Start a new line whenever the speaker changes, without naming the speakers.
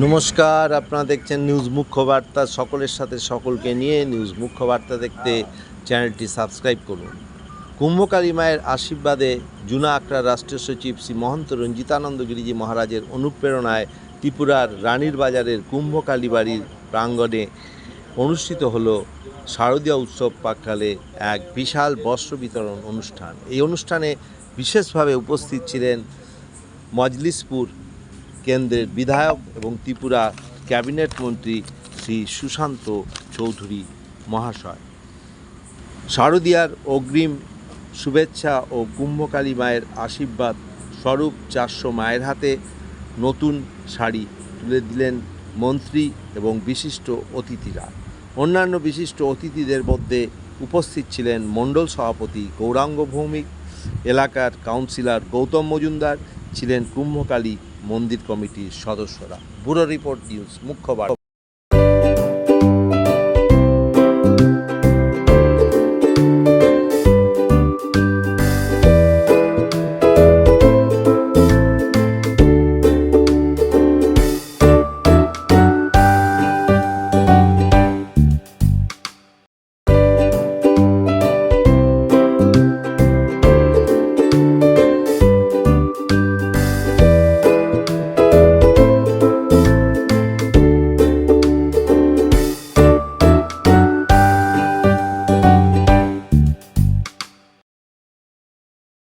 নমস্কার, আপনারা দেখছেন নিউজ মুখ্য বার্তা সকলের সাথে সকলকে নিয়ে নিউজ মুখ্য বার্তা দেখতে চ্যানেলটি সাবস্ক্রাইব করুন। কুম্ভকালী মায়ের আশীর্বাদে জুনা আখড়া রাষ্ট্রীয় সচিব শ্রী মহন্ত রঞ্জিতানন্দ গিরিজি মহারাজের অনুপ্রেরণায় ত্রিপুরার রানীর বাজারের কুম্ভকালী বাড়ির প্রাঙ্গণে অনুষ্ঠিত হল শারদীয় উৎসব প্রাককালে এক বিশাল বস্ত্র বিতরণ অনুষ্ঠান। এই অনুষ্ঠানে বিশেষভাবে উপস্থিত ছিলেন মজলিসপুর কেন্দ্রের বিধায়ক এবং ত্রিপুরা ক্যাবিনেট মন্ত্রী শ্রী সুশান্ত চৌধুরী মহাশয়। শারদীয়ার অগ্রিম শুভেচ্ছা ও কুম্ভকালী মায়ের আশীর্বাদ স্বরূপ চারশো মায়ের হাতে নতুন শাড়ি তুলে দিলেন মন্ত্রী এবং বিশিষ্ট অতিথিরা। অন্যান্য বিশিষ্ট অতিথিদের মধ্যে উপস্থিত ছিলেন মণ্ডল সভাপতি গৌরাঙ্গ ভৌমিক এলাকার কাউন্সিলর গৌতম মজুমদার, ছিলেন কুম্ভকালী মন্দির কমিটির সদস্যরা। ব্যুরো রিপোর্ট নিউজ মুখ্য